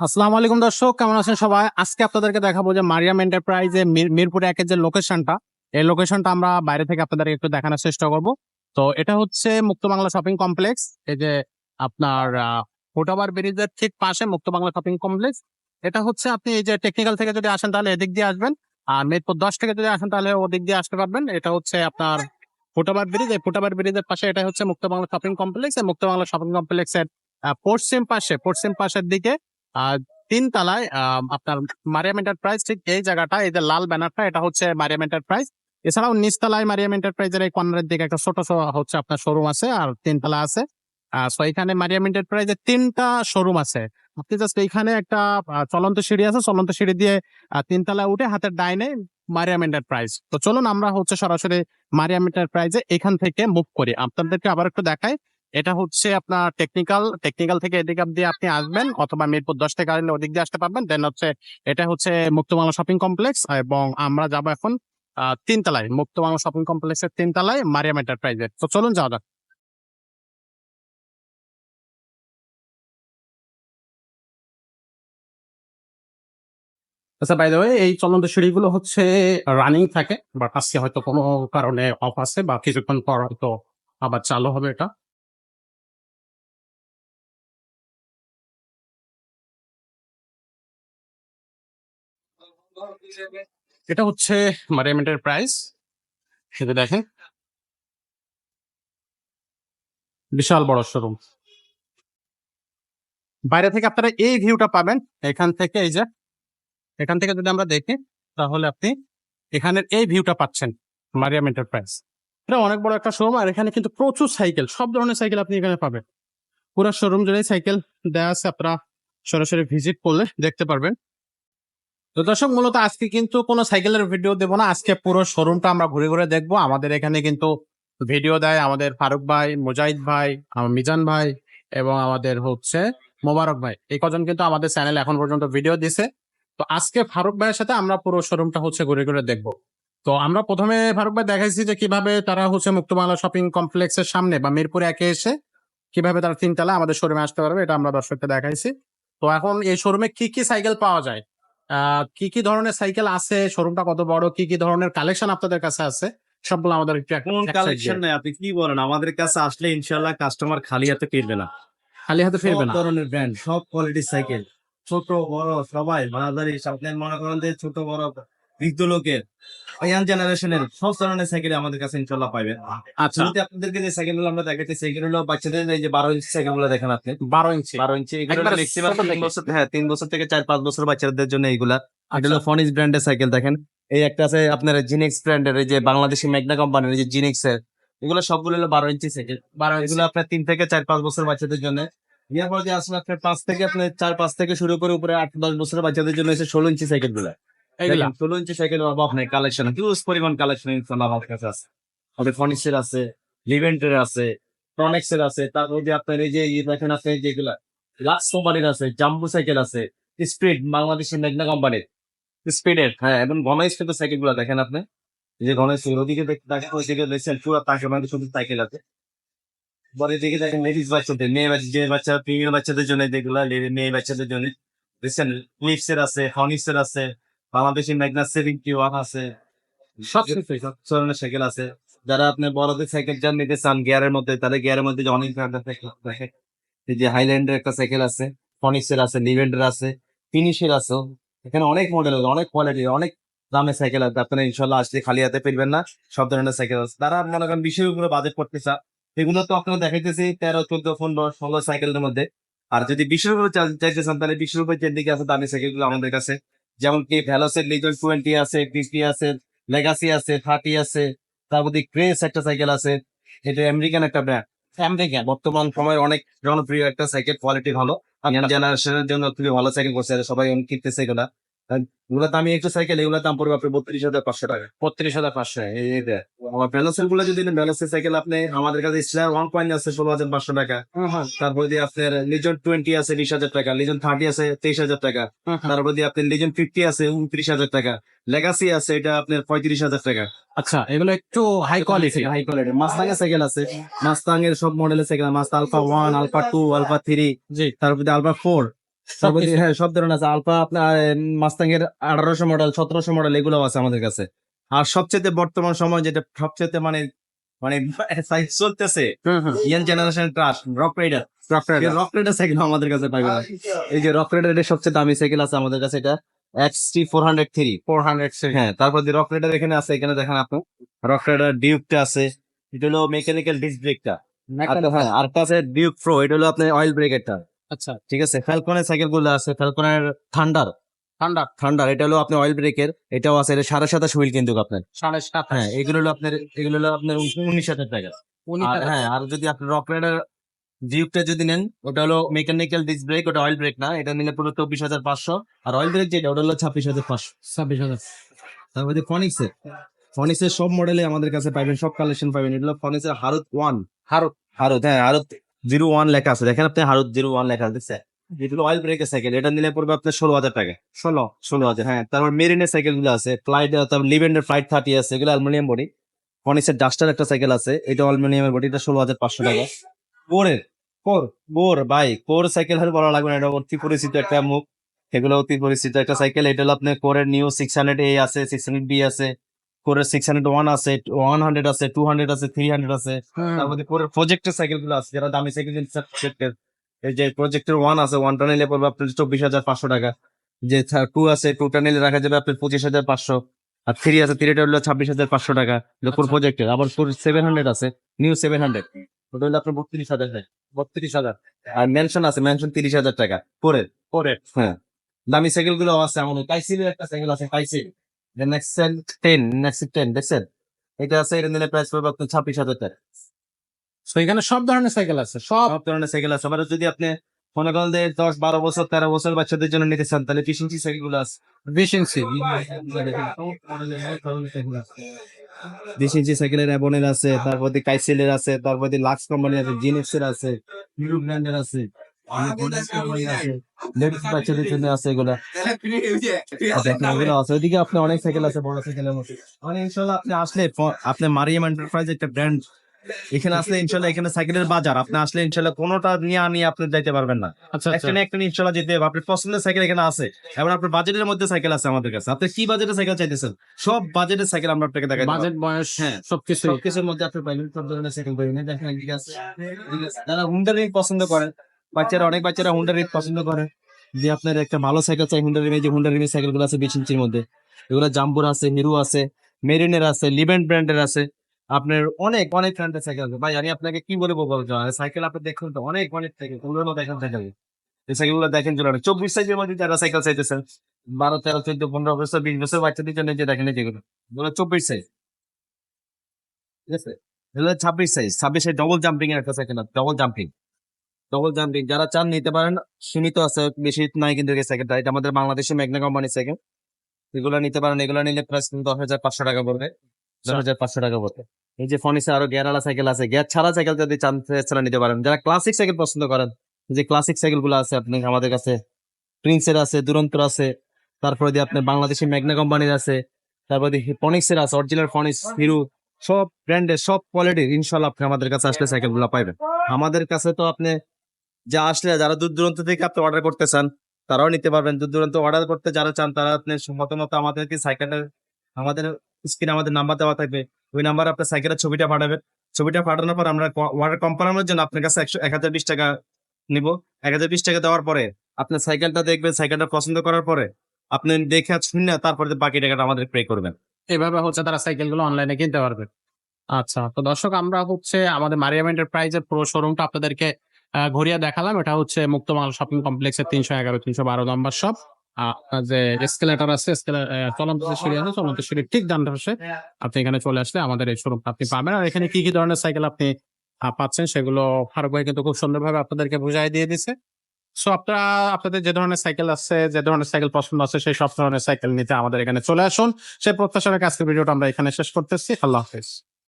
আসসালামু আলাইকুম দর্শক, কেমন আছেন সবাই? আজকে আপনাদেরকে দেখাবো যে মারিয়াম এন্টারপ্রাইজে মিরপুরে একের যে লোকেশনটা এই লোকেশনটা আমরা বাইরে থেকে আপনাদের একটু দেখানোর চেষ্টা করব। তো এটা হচ্ছে মুক্ত বাংলা শপিং কমপ্লেক্স, এই যে আপনার ফোটাবার ব্রিজের ঠিক পাশে মুক্ত বাংলা শপিং কমপ্লেক্স। এটা হচ্ছে আপনি এই যে টেকনিক্যাল থেকে যদি আসেন তাহলে এদিক দিয়ে আসবেন, আর মিরপুর দশ থেকে যদি আসেন তাহলে ওদিক দিয়ে আসতে পারবেন। এটা হচ্ছে আপনার ফোটাবার ব্রিজ, এই ফোটাবার ব্রিজের পাশে এটা হচ্ছে মুক্ত বাংলা শপিং কমপ্লেক্স। এই মুক্ত বাংলা শপিং কমপ্লেক্সের পশ্চিম পাশে, পশ্চিম পাশের দিকে তিন তলায় আপনার মারিয়াম এন্টারপ্রাইজ ঠিক এই জায়গাটা এই যে লাল ব্যানারটা এটা হচ্ছে মারিয়াম এন্টারপ্রাইজ। এছাড়াও নিচতলায় মারিয়াম এন্টারপ্রাইজের এই কর্নারের দিকে একটা ছোট হচ্ছে আপনার শোরুম আছে আর তিনতলা আছে। সো এখানে মারিয়াম এন্টারপ্রাইজের তিনটা শোরুম আছে। আপনি জাস্ট এইখানে একটা চলন্ত সিঁড়ি আছে চলন্ত সিঁড়ি দিয়ে আহ, তিনতলা উঠে হাতের ডাইনে মারিয়াম এন্টারপ্রাইজ। তো চলুন আমরা হচ্ছে সরাসরি মারিয়াম এন্টারপ্রাইজে এখান থেকে মুভ করি। আপনাদেরকে আবার একটু দেখাই। এটা হচ্ছে আপনার টেকনিক্যাল টেকনিক্যাল থেকে এদিক অব্দি আপনি আসবেন অথবা মিরপুর দশ থেকে আসলে ওদিক দিয়ে আসতে পারবেন। দেন হচ্ছে, এটা হচ্ছে মুক্তবাংলা শপিং কমপ্লেক্স এবং আমরা যাব এখন তিনতলায়। মুক্তবাংলা শপিং কমপ্লেক্সের তিনতলায় মারিয়াম এন্টারপ্রাইজে তো চলুন যাওয়া যাক। আচ্ছা বাই দ্য এই চলন্ত সিঁড়িগুলো হচ্ছে রানিং থাকে বাট আজকে হয়তো কোনো কারণে অফ আছে বা কিছুক্ষণ পর হয়তো আবার চালু হবে এটা। এটা হচ্ছে মারিয়াম এন্টারপ্রাইজ সেটা দেখেন। বিশাল বড় শোরুম বাইরে থেকে আপনারা এই ভিউটা পাবেন। এখান থেকে এই যে, এখান থেকে যদি আমরা দেখি, তাহলে আপনি এখানের এই ভিউটা পাচ্ছেন, মারিয়াম এন্টারপ্রাইজ এটা অনেক বড় একটা শোরুম আর এখানে কিন্তু প্রচুর সাইকেল সব ধরনের সাইকেল আপনি এখানে পাবেন। পুরো শোরুম জুড়ে সাইকেল দেওয়া আছে, আপনারা সরাসরি ভিজিট করলে দেখতে পারবেন। তো দর্শক, মূলত আজকে কিন্তু কোনো সাইকেলের ভিডিও দেবো না। আজকে পুরো শোরুমটা আমরা ঘুরে ঘুরে দেখব। আমাদের এখানে কিন্তু ভিডিও দেয় আমাদের ফারুক ভাই, মুজাহিদ ভাই মিজান ভাই এবং আমাদের হচ্ছে মোবারক ভাই। এই কজন কিন্তু আমাদের চ্যানেল এখন পর্যন্ত ভিডিও দিছে। তো আজকে ফারুক ভাইয়ের সাথে আমরা পুরো শোরুমটা হচ্ছে ঘুরে ঘুরে দেখব। তো আমরা প্রথমে ফারুক ভাই দেখাইছি যে কীভাবে তারা হচ্ছে মুক্তবাংলা শপিং কমপ্লেক্সের সামনে বা মিরপুরে একে এসে কীভাবে তারা তিনতলা আমাদের শোরুমে আসতে পারবে, এটা আমরা দর্শককে দেখাইছি। তো এখন এই শোরুমে কি কি সাইকেল পাওয়া যায়? কি কি ধরনের সাইকেল আছে? শোরুমটা কত বড়? কি কি ধরনের কালেকশন আপনাদের কাছে আছে? সবগুলো আমাদের একটু কোন কালেকশন নাই? আপনি কি বলেন? আমাদের কাছে আসলে ইনশাল্লাহ কাস্টমার খালি হাতে ফিরবে না। খালি হাতে ফিরবে না। ধরনের ব্র্যান্ড সব কোয়ালিটির সাইকেল। ছোট বড় সবাই মাঝারি আপনি মনে করেন যে ছোট বড়। বৃদ্ধ লোকের ইয়াং জেনারেশনের সব ধরনের সাইকেল আমাদের কাছে ইনশাল্লাহ পাইবেন আচ্ছা। শুরুতে আপনাদেরকে যে সাইকেলগুলো আমরা দেখাচ্ছি সাইকেল হলো বাচ্চাদের এই যে বারো ইঞ্চি সাইকেলগুলো দেখেন আপনি। বারো ইঞ্চি বারো ইঞ্চি এগুলো ম্যাক্সিমাম তিন বছর হ্যাঁ তিন বছর থেকে চার পাঁচ বছর বাচ্চাদের জন্য এইগুলা। এটা আচ্ছা। হলো ফনিস ব্র্যান্ডের সাইকেল দেখেন। এই একটা আছে আপনার জিনেক্স ব্র্যান্ডের এই যে বাংলাদেশি ম্যাগনা কোম্পানির এই যে জিনেক্স এর। এগুলো সবগুলো হলো বারো ইঞ্চি সাইকেল। বারো এগুলো আপনার তিন থেকে চার পাঁচ বছর বাচ্চাদের জন্য। এরপর যে আসলে আপনার পাঁচ থেকে আপনার চার পাঁচ থেকে শুরু করে উপরে আট দশ বছরের বাচ্চাদের জন্য এসে ষোলো ইঞ্চি সাইকেলগুলো এইগুলা ষোলো ইঞ্চি সাইকেল অভাব নেই কালেকশন হিউজ পরিমাণ কালেকশন ইনশাল্লাহ আমার কাছে আছে। আমাদের আছে লিভেন্টের আছে প্রনেক্সের আছে তারপর যে আপনার এই যে দেখেন আছে যেগুলা লাক্স কোম্পানির আছে জাম্বু সাইকেল আছে স্পিড বাংলাদেশের মেঘনা কোম্পানির স্পিডের হ্যাঁ এবং সাইকেলগুলো দেখেন আপনি। এই যে স্পিড ওদিকে দেখ- দেখেন ওইদিকে দেখছেন পুরো তাকে মানে শুধু সাইকেল আছে। পরে দিকে দেখেন লেডিস বাচ্চাদের মেয়ে বাচ্চা যে বাচ্চা ফিমেল বাচ্চাদের জন্য যেগুলা মেয়ে বাচ্চাদের জন্য দেখছেন লিপসের আছে হনিক্সের আছে বাংলাদেশি ম্যাগনা সেভিং কি ওয়ান আছে? সব ধরনের সাইকেল আছে। যারা আপনি বড়দের সাইকেল যান নিতে চান গিয়ারের মধ্যে তাদের গিয়ারের মধ্যে অনেক ধরনের সাইকেল আছে। এই যে হাইল্যান্ডের একটা সাইকেল আছে ফনিক্সের আছে লিভেন্ডের আছে ফিনিশের আছে। এখানে অনেক মডেল আছে অনেক কোয়ালিটি অনেক দামের সাইকেল আছে। আপনারা ইনশাল্লাহ আসলে খালি হাতে ফিরবেন না সব ধরনের সাইকেল আছে। তারা মনে করেন বিশের উপরে বাজেট করতে চা এগুলো তো আপনারা দেখাইতেছি তেরো চোদ্দ পনেরো ষোলো সাইকেলের মধ্যে। আর যদি বিশের উপরে চাইতে চান তাহলে বিশের উপরে যে দিকে আছে দামি সাইকেলগুলো আমাদের কাছে। যেমন কি ভ্যালোসের লিজন টোয়েন্টি আছে ফিফটি আছে লেগাসি আছে থার্টি আছে, তার মধ্যে ক্রেস একটা সাইকেল আছে। এটা আমেরিকান একটা ব্র্যান্ড আমেরিকান বর্তমান সময়ের অনেক জনপ্রিয় একটা সাইকেল কোয়ালিটি ভালো। জেনারেশনের জন্য খুবই ভালো সাইকেল করছে। সবাই কিনতেছে এগুলা। এগুলো দামি একটু সাইকেল এগুলোর দাম পড়বে আপনার বত্রিশ হাজার পাঁচশো টাকা। বত্রিশ হাজার পাঁচশো এই এই আমার ব্যালেন্সেরগুলো যদি ব্যালেন্সের সাইকেল আপনি আমাদের কাছে স্টার ওয়ান পয়েন্ট আছে ষোলো হাজার পাঁচশো টাকা। তারপর দিয়ে আপনার লিজন টোয়েন্টি আছে বিশ হাজার টাকা লিজন থার্টি আছে তেইশ হাজার টাকা। তারপর দিয়ে আপনার লিজন ফিফটি আছে উনত্রিশ হাজার টাকা। লেগাসি আছে এটা আপনার পঁয়ত্রিশ হাজার টাকা। আচ্ছা এগুলো একটু high quality high quality Mustang এর সাইকেল আছে। মাস্তাং এর সব মডেলের cycle মাস্তা alpha one alpha two alpha three জি। তারপর আলফা ফোর? হ্যাঁ সব ধরনের আছে। আলফা আপনার মাস্তাং এর আঠারোশো মডেল সতেরোশো মডেল এগুলো আছে আমাদের কাছে। আর সবচেয়ে বর্তমান সময় যেটা সবচেয়ে মানে মানে চলতেছে young generation trust rock rider rock rider cycle আমাদের কাছে পাইবে। না। এই যে রক রাইডার এর সবচেয়ে দামি সাইকেল আছে আমাদের কাছে এটা XT four hundred three four hundred হ্যাঁ তারপর যে রক রাইডার এখানে আছে এখানে দেখেন আপনি। রক রাইডার ডিউকটা আছে এটা হলো মেকানিক্যাল ডিস্ক ব্রেকটা আর আরেকটা আছে ডিউক প্রো এটা হলো আপনার অয়েল ব্রেকেরটা আচ্ছা। ঠিক আছে ফ্যালকনের সাইকেলগুলো আছে ফ্যালকনের থান্ডার ঠান্ডা থান্ডার এটা হলো আপনার অয়েল ব্রেকের এটাও আছে এটা সাড়ে সাতাশ হুইল কিন্তু আপনার। সাড়ে সাত হ্যাঁ এগুলো হলো আপনার এগুলো হলো আপনার উনিশ হাজার টাকা। আর হ্যাঁ আর যদি আপনি রক রাইডার ডিউকটা যদি নেন ওটা হলো মেকানিক্যাল ডিস্ক ব্রেক ওটা অয়েল ব্রেক না এটা নিলে পুরো চব্বিশ হাজার পাঁচশো। আর অয়েল ব্রেক যেটা ওটা হলো ছাব্বিশ হাজার পাঁচশো। ছাব্বিশ হাজার। তারপরে ফনিক্সের ফনিক্সের সব মডেলে আমাদের কাছে পাবেন সব কালেকশন পাবেন এটা হলো ফনিক্সের হারুত ওয়ান হারুত হারুত হ্যাঁ হারুত জিরো ওয়ান লেখা আছে। দেখেন আপনি হারুত জিরো ওয়ান লেখা এটা অয়েল ব্রেকের সাইকেল এটা নিলে পড়বে আপনার ষোলো হাজার টাকা। ষোলো ষোলো হাজার হ্যাঁ। তারপর মেরিনের সাইকেলগুলো আছে, ফ্লাইট তারপর লিভেন্ডের ফ্লাইট থার্টি আছে, এগুলো বডি ফনিক্সের ডাস্টার একটা সাইকেল আছে, এটা অ্যালুমিনিয়ামের বডি এটা ষোলো হাজার পাঁচশো টাকা। কোরের কোর বোর, ভাই কোর সাইকেল আর বলা লাগবে না, এটা অতি পরিচিত একটা মুখ। এগুলো অতি পরিচিত একটা সাইকেল এটা হলো আপনার কোরের নিউ সিক্স হান্ড্রেড এ আছে সিক্স হান্ড্রেড বি আছে। কোরের সিক্স হান্ড্রেড ওয়ান আছে ওয়ান হান্ড্রেড আছে টু হান্ড্রেড আছে থ্রি হান্ড্রেড আছে। তার মধ্যে কোরের প্রজেক্টের সাইকেলগুলো আছে যারা দামি সাইকেল এই যে প্রজেক্টের ওয়ান আছে ওয়ানটা নিলে পড়বে আপনার চব্বিশ হাজার পাঁচশো টাকা। যে টু আছে টুটা নিলে রাখা যাবে আপনার পঁচিশ হাজার পাঁচশো। আর থ্রি আছে থ্রিটা হলো ছাব্বিশ হাজার পাঁচশো টাকা। কোর। প্রজেক্টের আবার কোর সেভেন হান্ড্রেড আছে নিউ সেভেন হান্ড্রেড ওটা হলো আপনার বত্রিশ হাজার বত্রিশ হাজার। আর মেনশন আছে মেনশন তিরিশ হাজার টাকা। কোরের পরে হ্যাঁ। দামি সাইকেলগুলো আছে এমন। কাইসিলের একটা সাইকেল আছে কাইসিল নেক্সেল টেন দেখছেন? এটা আছে এটা নিলে প্রাইস পড়বে আপনার ছাব্বিশ হাজার টাকা। তো এখানে সব ধরনের সাইকেল আছে সব ধরনের সাইকেল আছে। আবার যদি আপনি মনে করেন যে দশ বারো বছর তেরো বছর বাচ্চাদের জন্য নিতে চান তাহলে বিশ ইঞ্চি সাইকেলগুলো আছে। বিশ ইঞ্চি বিশ ইঞ্চি সাইকেলের অ্যাবনের আছে তারপর কাইসেলের আছে তারপর লাক্স কোম্পানি আছে জিনেক্সের আছে হিরো ব্র্যান্ডের আছে। লেডিস বাচ্চাদের জন্য আছে এগুলা। আছে। ওইদিকে আপনি অনেক সাইকেল আছে বড় সাইকেলের মধ্যে। মানে ইনশাল্লাহ আপনি আসলে আপনি মারিয়াম এন্টারপ্রাইজ একটা ব্র্যান্ড এখানে আসলে ইনশাল্লাহ এখানে সাইকেলের বাজার। আপনি আসলে ইনশাল্লাহ কোনোটা নিয়ে নিয়ে আপনি যাইতে পারবেন না। আচ্ছা একটা না একটা ইনশাল্লাহ যেতে হবে। আপনার পছন্দের সাইকেল এখানে আছে। এবং আপনার বাজেটের মধ্যে সাইকেল আছে আমাদের কাছে। আপনি কি বাজেটের সাইকেল চাইতেছেন? সব বাজেটের সাইকেল আমরা আপনাকে দেখাই বাজেট বয়স হ্যাঁ। সবকিছু সবকিছুর মধ্যে আপনি পাইবেন সব ধরনের সাইকেল পাইবেন। দেখেন। যারা পছন্দ করেন বাচ্চারা, অনেক বাচ্চারা হুন্ডা রিং পছন্দ করে। যে আপনার একটা ভালো সাইকেল চাই হুন্ডা রিমে যে হুন্ডা রিমের সাইকেলগুলো আছে বিশ ইঞ্চির মধ্যে। এগুলো জাম্বুর আছে হিরো আছে মেরিনের আছে লিভেন্ট ব্র্যান্ডের আছে। আপনার অনেক অনেক ব্র্যান্ডের সাইকেল আছে। ভাই, আমি আপনাকে কি বলব বলতো সাইকেল আপনি দেখুন তো, অনেক অনেক সাইকেল ওগুলো দেখেন সাইকেল এই সাইকেলগুলো দেখেন চলে চব্বিশ সাইজের মধ্যে যারা সাইকেল চাইতেছেন, বারো, তেরো, চোদ্দ, পনেরো বছর, বিশ বছর বাচ্চাদের জন্য যে দেখেন যেগুলো, এগুলো চব্বিশ সাইজ ঠিক আছে? ছাব্বিশ সাইজ ছাব্বিশ সাইজ ডবল জাম্পিং এর একটা cycle double jumping double jumping যারা চান নিতে পারেন সীমিত আছে বেশি নাই কিন্তু এটা আমাদের বাংলাদেশের ম্যাগনা কোম্পানির সাইকেল এগুলো নিতে পারেন এগুলো নিলে প্রাইস কিন্তু দশ হাজার পাঁচশো টাকা পড়বে। দশ হাজার পাঁচশো টাকা পড়বে। এই যে ফনিসে আরও গিয়ারওয়ালা সাইকেল আছে। গিয়ার ছাড়া সাইকেল যদি চান সেটা নিতে পারেন। যারা ক্লাসিক সাইকেল পছন্দ করেন যে ক্লাসিক সাইকেলগুলো আছে আপনি আমাদের কাছে প্রিন্সের আছে দুরন্তর আছে তারপরে দিয়ে আপনার বাংলাদেশের ম্যাগনা কোম্পানির আছে তারপরে দিয়ে ফনিক্সের আছে অরিজিনাল ফনিক্স হিরো সব ব্র্যান্ডের সব কোয়ালিটির ইনশাল্লাহ আপনি আমাদের কাছে আসলে সাইকেলগুলো পাইবেন। আমাদের কাছে তো আপনি যা আসলে যারা দূর দূরান্ত থেকে আপনি অর্ডার করতে চান তারাও নিতে পারবেন। দূর দূরান্ত অর্ডার করতে যারা চান, তারা আপনি মতামত আমাদেরকে সাইকেলের আমাদের স্ক্রিনে আমাদের নাম্বার দেওয়া থাকবে। ওই নাম্বারে আপনার সাইকেলের ছবিটা পাঠাবেন। ছবিটা পাঠানোর পর আমরা অর্ডার কনফার্মের জন্য আপনার কাছে একশো, এক হাজার বিশ টাকা নিব। এক হাজার বিশ টাকা দেওয়ার পরে আপনার সাইকেলটা দেখবেন, সাইকেলটা পছন্দ করার পরে আপনি দেখে শুনে তারপরে বাকি টাকাটা আমাদের পে করবেন। এভাবে হচ্ছে তারা সাইকেলগুলো অনলাইনে কিনতে পারবে। আচ্ছা তো দর্শক, আমরা হচ্ছে আমাদের মারিয়াম এন্টারপ্রাইজের পুরো শোরুমটা আপনাদেরকে ঘুরিয়ে দেখালাম। এটা হচ্ছে মুক্তমাল শপিং কমপ্লেক্সের তিনশো এগারো, তিনশো বারো নম্বর শপ যে এসকেলেটার আছে চলন্ত সিঁড়ি আছে, চলন্ত সিঁড়ির ঠিক ডান পাশে। আপনি এখানে চলে আসলে আমাদের এই শোরুমটা আপনি পাবেন। আর এখানে কি কি ধরনের সাইকেল আপনি পাচ্ছেন সেগুলো ফারুক ভাই কিন্তু খুব সুন্দরভাবে আপনাদেরকে বুঝাই দিয়ে দিছে। সো আপনারা, আপনাদের যে ধরনের সাইকেল আছে, যে ধরনের সাইকেল পছন্দ আছে, সেই সব ধরনের সাইকেল নিতে আমাদের এখানে চলে আসুন। সেই প্রত্যাশার আজকের ভিডিওটা আমরা এখানে শেষ করতেছি। আল্লাহ হাফিজ।